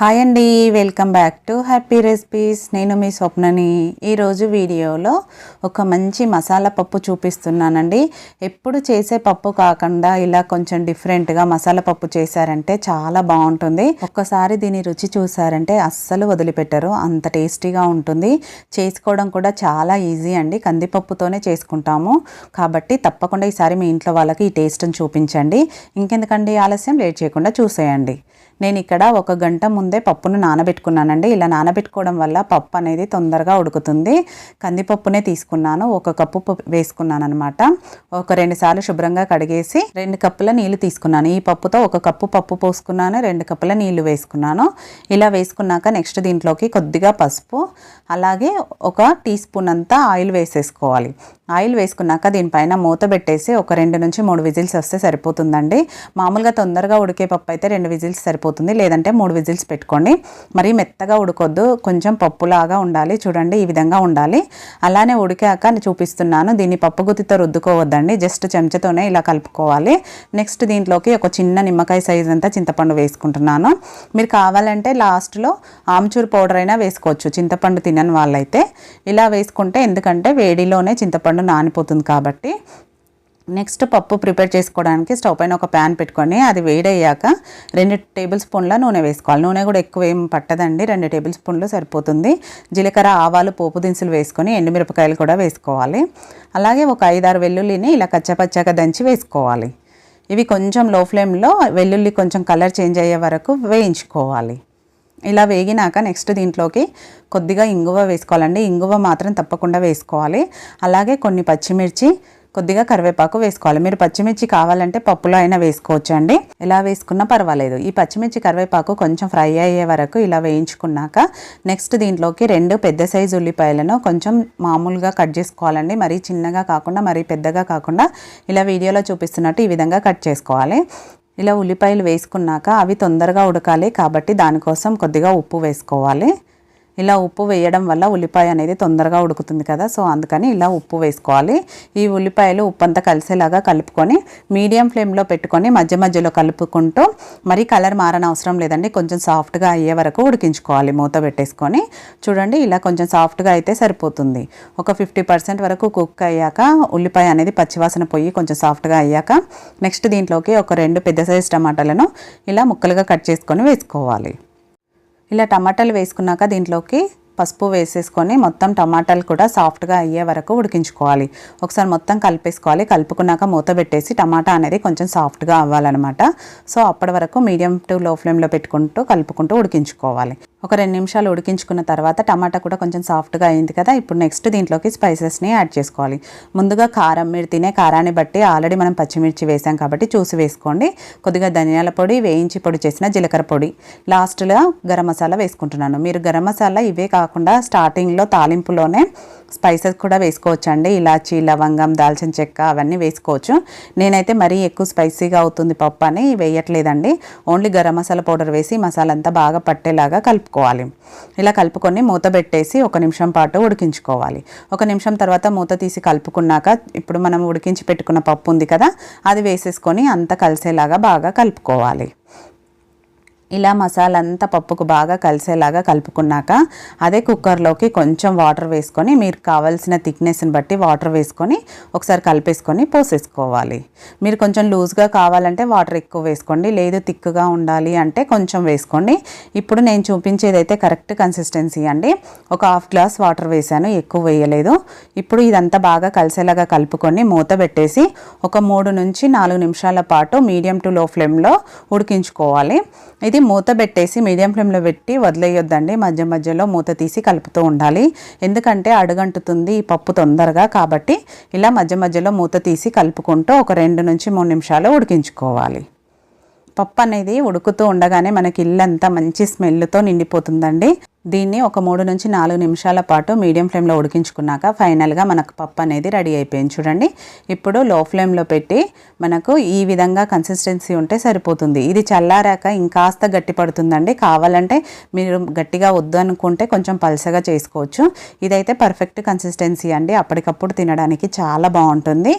Hi అండి welcome back to happy recipes నేను మీ స్వప్నని. ఈరోజు వీడియోలో ఒక మంచి మసాలా పప్పు చూపిస్తున్నానండి. ఎప్పుడు చేసే పప్పు కాకుండా ఇలా కొంచెం డిఫరెంట్గా మసాలా పప్పు చేశారంటే చాలా బాగుంటుంది. ఒక్కసారి దీని రుచి చూసారంటే అస్సలు వదిలిపెట్టరు. అంత టేస్టీగా ఉంటుంది. చేసుకోవడం కూడా చాలా ఈజీ అండి. కందిపప్పుతోనే చేసుకుంటాము. కాబట్టి తప్పకుండా ఈసారి మీ ఇంట్లో వాళ్ళకి ఈ టేస్ట్ని చూపించండి. ఇంకెందుకండి ఆలస్యం? లేట్ చేయకుండా చూసేయండి. నేను ఇక్కడ ఒక గంట ముందే పప్పును నానబెట్టుకున్నానండి. ఇలా నానబెట్టుకోవడం వల్ల పప్పు అనేది తొందరగా ఉడుకుతుంది. కందిపప్పునే తీసుకున్నాను. ఒక కప్పు వేసుకున్నాను అనమాట ఒక రెండు సార్లు శుభ్రంగా కడిగేసి రెండు కప్పుల నీళ్ళు తీసుకున్నాను. ఈ పప్పుతో ఒక కప్పు పప్పు పోసుకున్నాను. రెండు కప్పుల నీళ్ళు వేసుకున్నాను. ఇలా వేసుకున్నాక నెక్స్ట్ దీంట్లోకి కొద్దిగా పసుపు అలాగే ఒక టీ స్పూన్ అంతా ఆయిల్ వేసేసుకోవాలి. ఆయిల్ వేసుకున్నాక దీనిపైన మూత పెట్టేసి ఒక రెండు నుంచి మూడు విజిల్స్ వస్తే సరిపోతుందండి. మామూలుగా తొందరగా ఉడికే పప్పు అయితే రెండు విజిల్స్ సరిపోతుంది. లేదంటే మూడు విజిల్స్ పెట్టుకోండి. మరీ మెత్తగా ఉడకొద్దు. కొంచెం పప్పులాగా ఉండాలి. చూడండి ఈ విధంగా ఉండాలి. అలానే ఉడికాక నేను చూపిస్తున్నాను. దీన్ని పప్పు గుత్తితో రుద్దుకోవద్దండి. జస్ట్ చెంచాతోనే ఇలా కలుపుకోవాలి. నెక్స్ట్ దీంట్లోకి ఒక చిన్న నిమ్మకాయ సైజ్ అంతా చింతపండు వేసుకుంటున్నాను. మీరు కావాలంటే లాస్ట్లో ఆమ్చూర్ పౌడర్ అయినా వేసుకోవచ్చు. చింతపండు తినని వాళ్ళైతే. ఇలా వేసుకుంటే ఎందుకంటే వేడిలోనే చింతపండు నానిపోతుంది కాబట్టి నెక్స్ట్ పప్పు ప్రిపేర్ చేసుకోవడానికి స్టవ్ పైన ఒక ప్యాన్ పెట్టుకొని అది వేడయ్యాక రెండు టేబుల్ స్పూన్ల నూనె వేసుకోవాలి. నూనె కూడా ఎక్కువ ఏం పట్టదండి. రెండు టేబుల్ స్పూన్లు సరిపోతుంది. జీలకర్ర ఆవాలు పోపు దినుసులు వేసుకొని ఎండుమిరపకాయలు కూడా వేసుకోవాలి. అలాగే ఒక ఐదారు వెల్లుల్లిని ఇలా కచ్చపచ్చగా దంచి వేసుకోవాలి. ఇవి కొంచెం లో ఫ్లేమ్లో వెల్లుల్లి కొంచెం కలర్ చేంజ్ అయ్యే వరకు వేయించుకోవాలి. ఇలా వేగినాక నెక్స్ట్ దీంట్లోకి కొద్దిగా ఇంగువ వేసుకోవాలండి. ఇంగువ మాత్రం తప్పకుండా వేసుకోవాలి. అలాగే కొన్ని పచ్చిమిర్చి కొద్దిగా కరివేపాకు వేసుకోవాలి. మీరు పచ్చిమిర్చి కావాలంటే పప్పులో అయినా వేసుకోవచ్చు అండి ఎలా వేసుకున్నా పర్వాలేదు. ఈ పచ్చిమిర్చి కరివేపాకు కొంచెం ఫ్రై అయ్యే వరకు ఇలా వేయించుకున్నాక నెక్స్ట్ దీంట్లోకి రెండు పెద్ద సైజు ఉల్లిపాయలను కొంచెం మామూలుగా కట్ చేసుకోవాలండి. మరీ చిన్నగా కాకుండా మరీ పెద్దగా కాకుండా ఇలా వీడియోలో చూపిస్తున్నట్టు ఈ విధంగా కట్ చేసుకోవాలి. ఇలా ఉల్లిపాయలు వేసుకున్నాక అవి తొందరగా ఉడకాలి కాబట్టి దానికోసం కొద్దిగా ఉప్పు వేసుకోవాలి. ఇలా ఉప్పు వేయడం వల్ల ఉల్లిపాయ అనేది తొందరగా ఉడుకుతుంది కదా. సో అందుకని ఇలా ఉప్పు వేసుకోవాలి. ఈ ఉల్లిపాయలు ఉప్పు అంతా కలిసేలాగా కలుపుకొని మీడియం ఫ్లేమ్లో పెట్టుకొని మధ్య మధ్యలో కలుపుకుంటూ మరీ కలర్ మారని అవసరం లేదండి. కొంచెం సాఫ్ట్గా అయ్యే వరకు ఉడికించుకోవాలి మూత పెట్టేసుకొని. చూడండి ఇలా కొంచెం సాఫ్ట్గా అయితే సరిపోతుంది. ఒక ఫిఫ్టీ పర్సెంట్ వరకు కుక్ అయ్యాక ఉల్లిపాయ అనేది పచ్చివాసన పోయి కొంచెం సాఫ్ట్గా అయ్యాక నెక్స్ట్ దీంట్లోకి ఒక రెండు పెద్ద సైజ్ టమాటాలను ఇలా ముక్కలుగా కట్ చేసుకొని వేసుకోవాలి. ఇలా టమాటాలు వేసుకున్నాక దీంట్లోకి పసుపు వేసేసుకొని మొత్తం టమాటాలు కూడా సాఫ్ట్గా అయ్యే వరకు ఉడికించుకోవాలి. ఒకసారి మొత్తం కలిపేసుకోవాలి. కలుపుకున్నాక మూత పెట్టేసి టమాటా అనేది కొంచెం సాఫ్ట్గా అవ్వాలన్నమాట. సో అప్పటి వరకు మీడియం టు లో ఫ్లేమ్లో పెట్టుకుంటూ కలుపుకుంటూ ఉడికించుకోవాలి. ఒక రెండు నిమిషాలు ఉడికించుకున్న తర్వాత టమాటా కూడా కొంచెం సాఫ్ట్గా అయింది కదా ఇప్పుడు నెక్స్ట్ దీంట్లోకి స్పైసెస్ని యాడ్ చేసుకోవాలి. ముందుగా కారం మీరు తినే కారాన్ని బట్టి ఆల్రెడీ మనం పచ్చిమిర్చి వేసాం కాబట్టి చూసి వేసుకోండి. కొద్దిగా ధనియాల పొడి వేయించి పొడి చేసిన జీలకర్ర పొడి. లాస్ట్లో గరం మసాలా వేసుకుంటున్నాను. మీరు గరం మసాలా ఇవే కాకుండా స్టార్టింగ్లో తాలింపులోనే స్పైసెస్ కూడా వేసుకోవచ్చు అండి ఇలాచి లవంగం దాల్చిన చెక్క అవన్నీ వేసుకోవచ్చు. నేనైతే మరీ ఎక్కువ స్పైసీగా అవుతుంది పప్పు అని వేయట్లేదండి. ఓన్లీ గరం మసాలా పౌడర్ వేసి మసాలా అంతా బాగా పట్టేలాగా కలుపుకోవాలి. ఇలా కలుపుకొని మూత పెట్టేసి ఒక నిమిషం పాటు ఉడికించుకోవాలి. ఒక నిమిషం తర్వాత మూత తీసి కలుపుకున్నాక ఇప్పుడు మనం ఉడికించి పెట్టుకున్న పప్పు ఉంది కదా అది వేసేసుకొని అంతా కలిసేలాగా బాగా కలుపుకోవాలి. ఇలా మసాలా అంతా పప్పుకు బాగా కలిసేలాగా కలుపుకున్నాక అదే కుక్కర్లోకి కొంచెం వాటర్ వేసుకొని మీరు కావాల్సిన థిక్నెస్ని బట్టి వాటర్ వేసుకొని ఒకసారి కలిపేసుకొని పోసేసుకోవాలి. మీరు కొంచెం లూజ్గా కావాలంటే వాటర్ ఎక్కువ వేసుకోండి లేదు థిక్గా ఉండాలి అంటే కొంచెం వేసుకోండి. ఇప్పుడు నేను చూపించేది అయితే కరెక్ట్ కన్సిస్టెన్సీ అండి. ఒక హాఫ్ గ్లాస్ వాటర్ వేసాను ఎక్కువ వేయలేదు. ఇప్పుడు ఇదంతా బాగా కలిసేలాగా కలుపుకొని మూత పెట్టేసి ఒక మూడు నుంచి నాలుగు నిమిషాల పాటు మీడియం టు లో ఫ్లేమ్లో ఉడికించుకోవాలి. ఇది మూత పెట్టేసి మీడియం ఫ్లేమ్లో పెట్టి వదిలేయొద్దండి. మధ్య మధ్యలో మూత తీసి కలుపుతూ ఉండాలి. ఎందుకంటే అడుగంటుతుంది ఈ పప్పు తొందరగా కాబట్టి ఇలా మధ్య మధ్యలో మూత తీసి కలుపుకుంటూ ఒక రెండు నుంచి మూడు నిమిషాలు ఉడికించుకోవాలి. పప్పు అనేది ఉడుకుతూ ఉండగానే మనకి ఇల్లంతా మంచి స్మెల్తో నిండిపోతుందండి. దీన్ని ఒక మూడు నుంచి నాలుగు నిమిషాల పాటు మీడియం ఫ్లేమ్లో ఉడికించుకున్నాక ఫైనల్గా మనకు పప్పు అనేది రెడీ అయిపోయింది. చూడండి ఇప్పుడు లో ఫ్లేమ్లో పెట్టి మనకు ఈ విధంగా కన్సిస్టెన్సీ ఉంటే సరిపోతుంది. ఇది చల్లారాక ఇంకాస్త గట్టి పడుతుందండి. కావాలంటే మీరు గట్టిగా వద్దు అనుకుంటే కొంచెం పలసగా చేసుకోవచ్చు. ఇదైతే పర్ఫెక్ట్ కన్సిస్టెన్సీ అండి. అప్పటికప్పుడు తినడానికి చాలా బాగుంటుంది.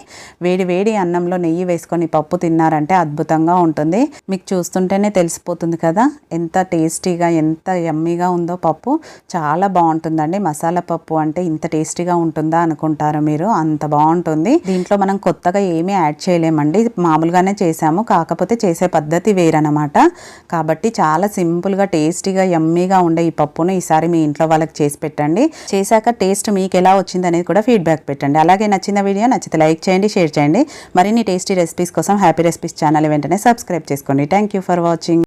వేడి వేడి అన్నంలో నెయ్యి వేసుకొని పప్పు తిన్నారంటే అద్భుతంగా ఉంటుంది. మీకు చూస్తుంటేనే తెలిసిపోతుంది కదా ఎంత టేస్టీగా ఎంత యమ్మీగా ఉందో పప్పు. చాలా బాగుంటుందండి. మసాలా పప్పు అంటే ఇంత టేస్టీగా ఉంటుందా అనుకుంటారు మీరు? అంత బాగుంటుంది. దీంట్లో మనం కొత్తగా ఏమీ యాడ్ చేయలేమండి. మామూలుగానే చేసాము. కాకపోతే చేసే పద్ధతి వేరనమాట కాబట్టి చాలా సింపుల్గా టేస్టీగా యమ్మీగా ఉండే ఈ పప్పును ఈసారి మీ ఇంట్లో వాళ్ళకి చేసి పెట్టండి. చేశాక టేస్ట్ మీకు ఎలా వచ్చింది అనేది కూడా ఫీడ్బ్యాక్ పెట్టండి. అలాగే నచ్చిన వీడియో నచ్చితే లైక్ చేయండి షేర్ చేయండి. మరిన్ని టేస్టీ రెసిపీస్ కోసం హ్యాపీ రెసిపీస్ ఛానల్ వెంటనే సబ్స్క్రైబ్ చేసుకోండి. Thank you for watching.